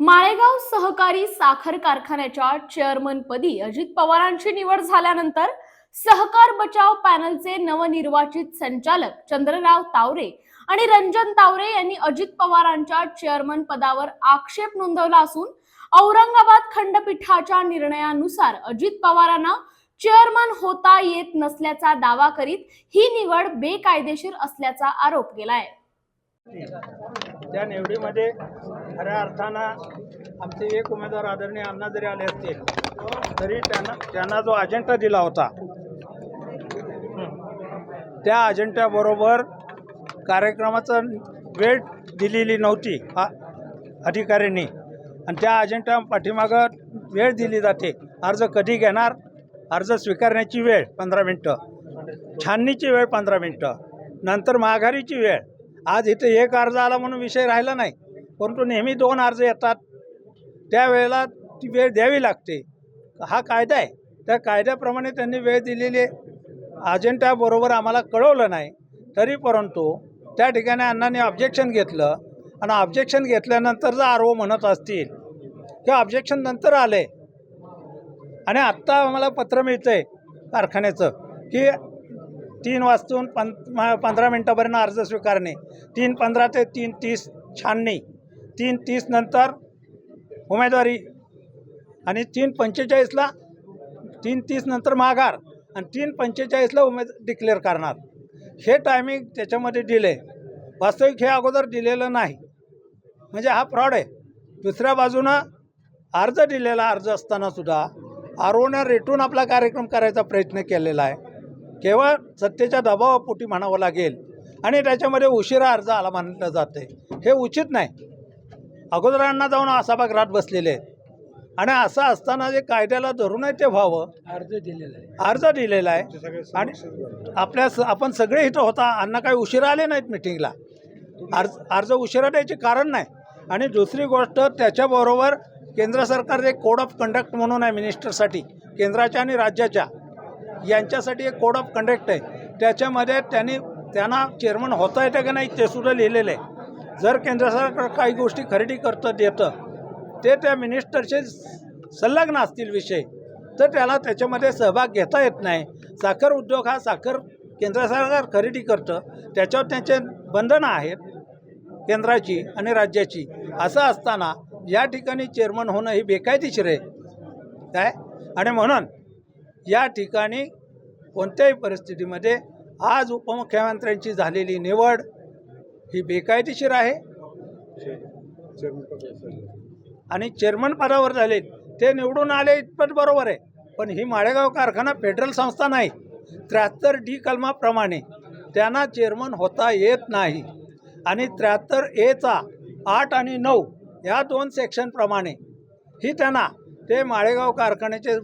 माळेगाव सहकारी साखर कारखान्याच्या चेअरमनपदी अजित पवारांची निवड झाल्यानंतर सहकार बचाव पॅनलचे नवनिर्वाचित संचालक चंद्रराव तावरे आणि रंजन तावरे यांनी अजित पवारांच्या चेअरमन पदावर आक्षेप नोंदवला असून औरंगाबाद खंडपीठाच्या निर्णयानुसार अजित पवारांना चेअरमन होता येत नसल्याचा दावा करीत ही निवड बेकायदेशीर असल्याचा आरोप केलाय. त्या निवडीमध्ये खऱ्या अर्थानं आमचे एक उमेदवार आदरणीय अण्णा जरी आले असतील तरी त्यांना त्यांना जो अजेंडा दिला होता त्या अजेंड्याबरोबर कार्यक्रमाचं वेळ दिलेली नव्हती हा अधिकाऱ्यांनी. आणि त्या अजेंडा पाठीमागं वेळ दिली जाते. अर्ज कधी घेणार? अर्ज स्वीकारण्याची वेळ पंधरा मिनटं. छाननीची वेळ पंधरा मिनटं. नंतर माघारीची वेळ. आज इथे एक अर्ज आला म्हणून विषय राहिला नाही परंतु नेहमी दोन अर्ज येतात. त्यावेळेला ती वेळ द्यावी लागते. हा कायदा आहे. त्या कायद्याप्रमाणे त्यांनी वेळ दिलेली अजेंट्याबरोबर आम्हाला कळवलं नाही. तरी परंतु त्या ठिकाणी अण्णांनी ऑब्जेक्शन घेतलं आणि ऑब्जेक्शन घेतल्यानंतर जर आर ओ म्हणत असतील किंवा ऑब्जेक्शन नंतर आले आणि आत्ता आम्हाला पत्र मिळतं आहे कारखान्याचं की तीन वाजून पं पंधरा मिनटापर्यंत अर्ज स्वीकारणे. तीन पंधरा ते तीन तीस छाननी. तीन तीस नंतर उमेदवारी. आणि तीन पंचेचाळीसला तीन तीस नंतर माघार. आणि तीन पंचेचाळीसला उमेद डिक्लेअर करणार. हे टायमिंग त्याच्यामध्ये दिले वास्तविक हे अगोदर दिलेलं नाही. म्हणजे हा फ्रॉड आहे. दुसऱ्या बाजूनं अर्ज दिलेला अर्ज असतानासुद्धा आरोनं रेटून आपला कार्यक्रम करायचा प्रयत्न केलेला आहे. केवळ सत्तेच्या दबावापोटी म्हणावं लागेल. आणि त्याच्यामध्ये उशिरा अर्ज आला म्हटलं जाते हे उचित नाही. अगोदरांना जाऊन सभागृहात बसलेले आहेत. आणि असं असताना जे कायद्याला धरूनच ते व्हावं. अर्ज दिलेला आहे. अर्ज दिलेला आहे. आणि आपल्या आपण सगळे इथं होता अण्णा काही उशिरा आले नाहीत मिटिंगला. अर्ज अर्ज उशिरा द्यायचे कारण नाही. आणि दुसरी गोष्ट त्याच्याबरोबर केंद्र सरकारचे एक कोड ऑफ कंडक्ट म्हणून आहे मिनिस्टरसाठी केंद्राच्या आणि राज्याच्या. यांच्यासाठी एक कोड ऑफ कंडक्ट आहे. त्याच्यामध्ये त्यांनी त्यांना चेअरमन होता येतं का नाही ते सुद्धा लिहिलेलं आहे. जर केंद्र सरकार काही गोष्टी खरेदी करतं देतं ते त्या मिनिस्टरचे संलग्न असतील विषय तर त्याला त्याच्यामध्ये सहभाग घेता येत नाही. साखर उद्योग हा साखर केंद्र सरकार खरेदी करतं त्याच्यावर त्यांचे बंधनं आहेत केंद्राची आणि राज्याची. असं असताना या ठिकाणी चेअरमन होणं ही बेकायदेशीर आहे. काय? आणि म्हणून या ठिकाणी कोणत्याही परिस्थितीमध्ये आज उपमुख्यमंत्र्यांची झालेली निवड ही बेकायदेशीर आहे. आणि चेअरमन पदावर झाले ते निवडून आले इतपत बरोबर आहे. पण ही माळेगाव कारखाना फेडरल संस्था नाही त्र्याहत्तर डी कलमाप्रमाणे त्यांना चेअरमन होता येत नाही. आणि त्र्याहत्तर एचा आठ आणि नऊ या दोन सेक्शनप्रमाणे ही त्यांना ते माळेगाव कारखान्याचे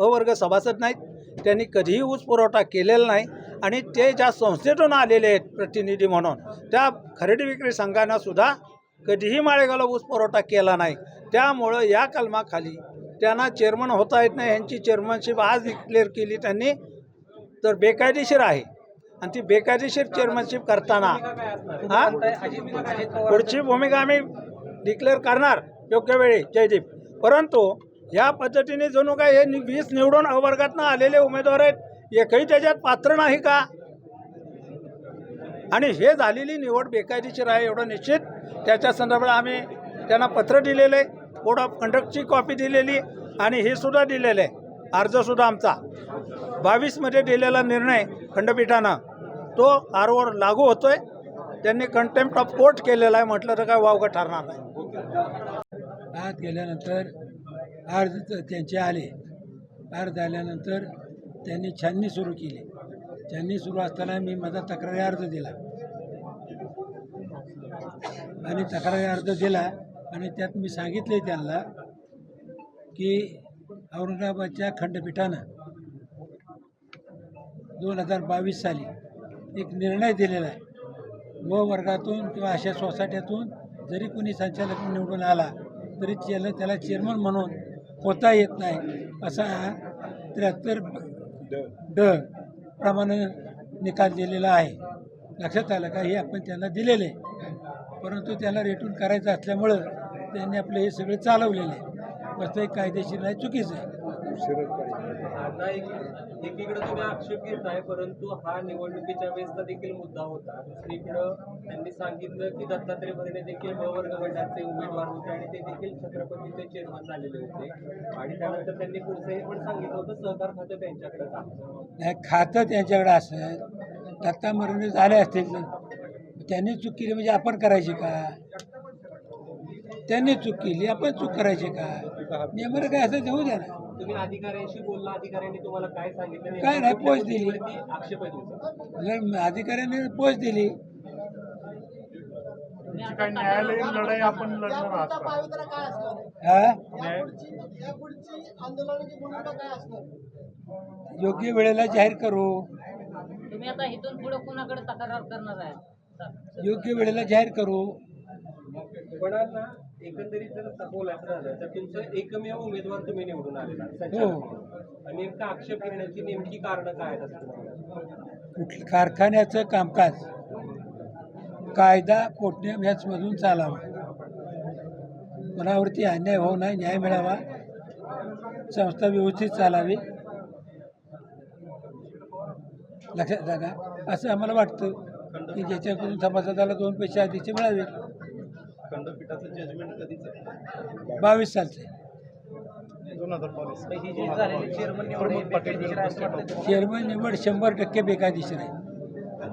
अवर्ग सभासद नाहीत. त्यांनी कधीही ऊस पुरवठा केलेला नाही आणि ते ज्या संस्थेतून आलेले आहेत प्रतिनिधी म्हणून त्या खरेदी विक्री संघानं सुद्धा कधीही माळेगावला ऊस पुरवठा केला नाही. त्यामुळं या कलमाखाली त्यांना चेअरमन होता येत नाही. यांची चेअरमनशिप आज डिक्लेअर केली त्यांनी. तर बेकायदेशीर आहे. आणि ती बेकायदेशीर चेअरमनशिप करताना हां? पुढची भूमिका आम्ही डिक्लेअर करणार योग्य वेळी. जयदीप. परंतु या पद्धतीने जणू काय हे नि- वीस निवडून अवर्गातनं आलेले उमेदवार आहेत एकही त्याच्यात पात्र नाही का? आणि हे झालेली निवड बेकायदेशीर आहे एवढं निश्चित. त्याच्या संदर्भात आम्ही त्यांना पत्र दिलेलं आहे कोड ऑफ कंडक्टची कॉपी दिलेली आणि हे सुद्धा दिलेलं. आहे अर्जसुद्धा आमचा. बावीसमध्ये दिलेला निर्णय खंडपीठानं तो आरवर लागू होतोय. त्यांनी कंटेम्प्ट ऑफ कोर्ट केलेला आहे म्हटलं तर काय वावगं ठरणार नाही. आत गेल्यानंतर अर्ज त्यांचे आले. अर्ज आल्यानंतर त्यांनी छाननी सुरू केली. छाननी सुरू असताना मी माझा तक्रारी अर्ज दिला. आणि तक्रारी अर्ज दिला आणि त्यात मी सांगितले त्यांना की औरंगाबादच्या खंडपीठानं दोन हजार बावीस साली एक निर्णय दिलेला आहे. व वर्गातून किंवा अशा सोसायट्यातून जरी कोणी संचालक निवडून आला तरी त्याला त्याला चेअरमन म्हणून होता येत नाही. असा त्र्याहत्तर ड प्रमाणे निकाल दिलेला आहे. लक्षात आलं का? हे आपण त्यांना दिलेले. परंतु त्याला रेटून करायचं असल्यामुळं त्यांनी आपलं हे सगळं चालवलेलं आहे. कसंही कायदेशीर नाही चुकीचं आहे. एक एकीकडे तुम्ही आक्षेप घेताय परंतु हा निवडणुकीच्या वेळेसचा देखील मुद्दा होता. दुसरीकडं त्यांनी सांगितलं की दत्तात्रय भरणे देखील वर्ग गटाचे उमेदवार होते आणि ते देखील छत्रपतीचे चेअरमन झालेले होते. आणि त्यानंतर त्यांनी पुढचं हे पण सांगितलं होतं सहकार खातं त्यांच्याकडे नाही खातं त्यांच्याकडे असं दत्ता मरणे झाले असतील त्यांनी चूक केली म्हणजे आपण करायची का? त्यांनी चूक केली आपण चूक करायची का? नियमानं काय असं देऊ द्या ना. तुम्ही अधिकाऱ्यांशी बोलला अधिकाऱ्यांनी तुम्हाला काय सांगितलं काय नाही, पोच दिली. आक्षेप आहे तुमचा. अधिकाऱ्यांनी पोच दिली. काय न्यायालयीन लढाई आपण लढणार आहात का? हा? न्याय योग्य वेळेला जाहीर करू. तुम्ही आता इथून पुढे कोणाकडे तक्रार करणार आहे? योग्य वेळेला जाहीर करू. पण ना एकंदरीत जर बोलायचं झालं तर तुमचं एकमेव उमेदवार तुम्ही निवडून आलेला हो. संचालक नेमका आक्षेप घेण्याची नेमकी कारणं काय आहेत असं तुम्हाला वाटतं? कुठ कारखान्याचं कामकाज कायदा पोटनियम ह्याचमधून चालावं. कोणावरती अन्याय होऊ नये न्याय मिळावा. संस्था व्यवस्थित चालावी. लक्षात का असं आम्हाला वाटतं की ज्याच्याकडून सभासदाला दोन पैसे आधीचे मिळावे. खंडपीठाचं जजमेंट कधीच आहे? बावीस सालचे. दोन हजार बावीस. ही चेअरमन निवड शंभर टक्के बेकायदेशीर आहे.